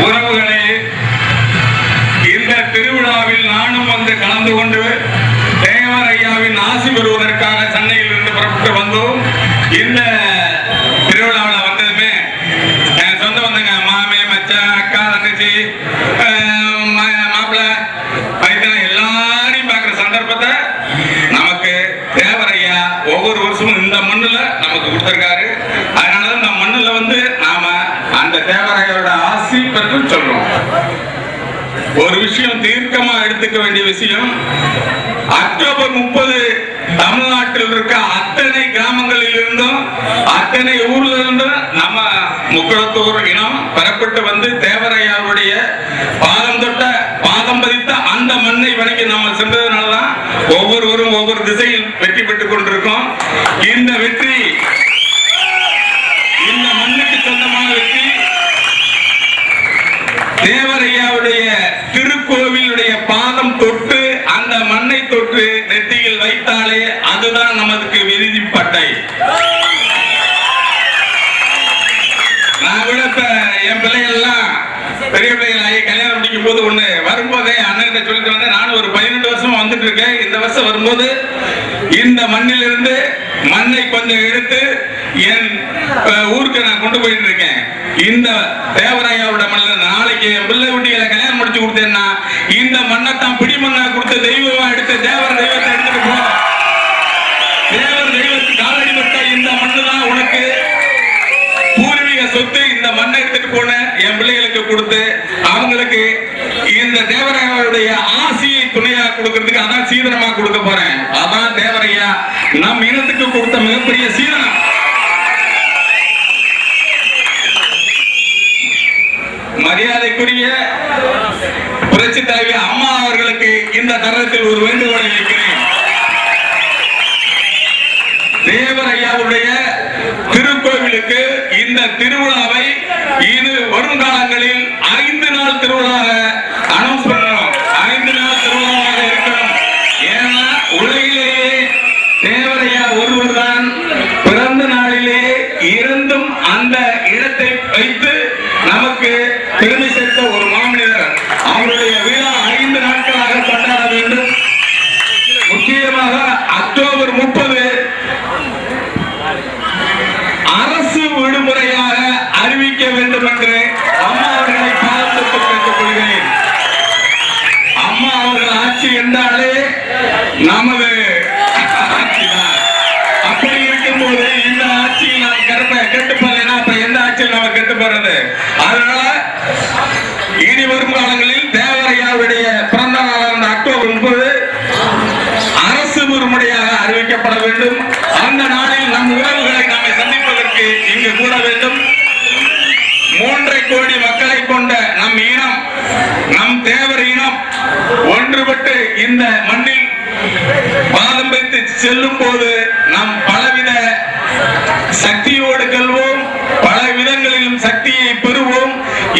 உறவுகளே இந்த திருவிழாவில் நானும் வந்து கலந்து கொண்டு தேவர் ஐயாவின் ஆசி பெறுவதற்காக அந்த தேவரையோட ஆசி பெற்று சொல்றோம். ஒரு விஷயம் தீர்க்கமா எடுத்துக்க வேண்டிய விஷயம் அக்டோபர் முப்பது தமிழ்நாட்டில் இருக்க அத்தனை கிராமங்களில் இருந்தும் அத்தனை ஊர்ல இருந்தும் நம்ம முக்குளத்தூர் இனம் பெறப்பட்டு வந்து தேவரையாருடைய பாதம் தொட்ட பாதம் பதித்த அந்த மண்ணை வணங்கி நம்ம சென்றதுனாலதான் ஒவ்வொருவரும் ஒவ்வொரு திசையில் வெற்றி பெற்றுக் கொண்டிருக்கோம். இந்த வெற்றி இந்த மண்ணுக்கு சொந்தமான வெற்றி தேவரையாவுடைய திருக்கோவிலுடைய பாதம் தொட்டு அந்த மண்ணை தொட்டு நெத்தியில் வைத்தாலே அதுதான் நமக்கு விருதி பட்டை நான் கூட இப்ப என் பிள்ளைகள்லாம் பெரிய பிள்ளைகள் கல்யாணம் முடிக்கும் போது ஒண்ணு வரும்போதே அண்ணன் சொல்லிட்டு வந்தேன் நானும் ஒரு பதினெட்டு வருஷம் வந்துட்டு இருக்கேன் இந்த வருஷம் வரும்போது இந்த மண்ணிலிருந்து மண்ணை கொஞ்சம் எடுத்து என் ஊருக்கு நான் கொண்டு போயிட்டு இருக்கேன் இந்த தேவராயாவோட நாளைக்கு பிள்ளை குட்டிகளை கல்யாணம் முடிச்சு கொடுத்தேன்னா இந்த மண்ணை தான் பிடி மண்ணா கொடுத்த தெய்வமா எடுத்து தேவர் தெய்வத்தை எடுத்துட்டு போ. தேவர் தெய்வத்துக்கு காலடி பட்ட இந்த மண்ணு தான் உனக்கு. பூர்வீக சொத்து இந்த மண்ணை எடுத்துட்டு போன என் பிள்ளைகளுக்கு கொடுத்து அவங்களுக்கு இந்த தேவரையாவுடைய ஆசியை துணையா கொடுக்கறதுக்கு அதான் சீதனமா கொடுக்க போறேன். அதான் தேவரையா நம் இனத்துக்கு கொடுத்த மிகப்பெரிய சீதனம். மரியாதைக்குரிய புரட்சி தலைவி அம்மா அவர்களுக்கு இந்த தருணத்தில் ஒரு வேண்டுகோளை வைக்கிறேன். தேவர் ஐயாவுடைய திருக்கோவிலுக்கு இந்த திருவிழாவை இது வரும் காலங்களில் ஐந்து நாள் திருவிழாக அனௌன்ஸ் பண்ணணும். ஐந்து நாள் திருவிழாவாக இருக்கணும். ஏன்னா உலகிலேயே தேவரையா ஒருவர் தான் பிறந்த நாளிலே இருந்தும் அந்த இடத்தை வைத்து நமக்கு பெருமை சேர்த்த ஒரு மாமனிதர் அவருடைய விழா ஐந்து நாட்களாக கொண்டாட வேண்டும். முக்கியமாக அக்டோபர் முப்பது அரசு விடுமுறையாக அறிவிக்க வேண்டும் என்று அம்மா அவர்களை பார்த்து கேட்டுக்கொள்கிறேன். அம்மா அவர்கள் ஆட்சி என்றாலே நமது வேண்டும். அந்த நாளில் நம் உறவுகளை நம்மை சந்திப்பதற்கு இங்கு கூட வேண்டும். மூன்றரை கோடி மக்களை கொண்ட நம் இனம் நம் தேவர் இனம் ஒன்றுபட்டு இந்த மண்ணில் பாதம் வைத்து செல்லும் போது நாம் பலவித சக்தியோடு கல்வோம் பல விதங்களிலும் சக்தியை பெறுவோம்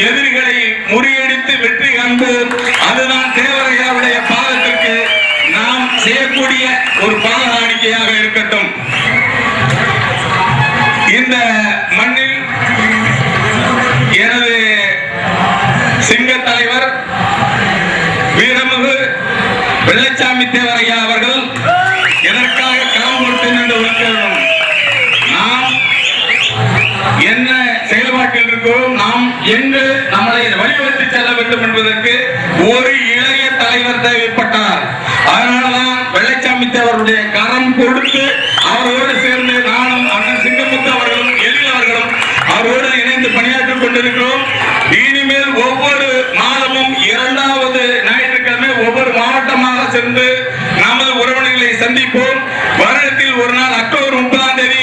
எதிரிகளை முறியடித்து வெற்றி காண்போம். அதுதான் தேவரையாவுடைய பாதத்திற்கு நாம் செய்யக்கூடிய ஒரு பாத எங்கு நம்மளை வழிவகுத்து செல்ல வேண்டும் என்பதற்கு ஒரு இளைய தலைவர் தேவைப்பட்டார். அதனாலதான் வெள்ளைச்சாமி தேவருடைய கரம் கொடுத்து அவரோடு சேர்ந்து நானும் அண்ணன் சிங்கமுத்து அவர்களும் எழில் அவர்களும் அவரோடு இணைந்து பணியாற்றிக் கொண்டிருக்கிறோம். இனிமேல் ஒவ்வொரு மாதமும் இரண்டாவது ஞாயிற்றுக்கிழமை ஒவ்வொரு மாவட்டமாக சென்று நமது உறவினர்களை சந்திப்போம். வருடத்தில் ஒரு நாள் அக்டோபர் முப்பதாம் தேதி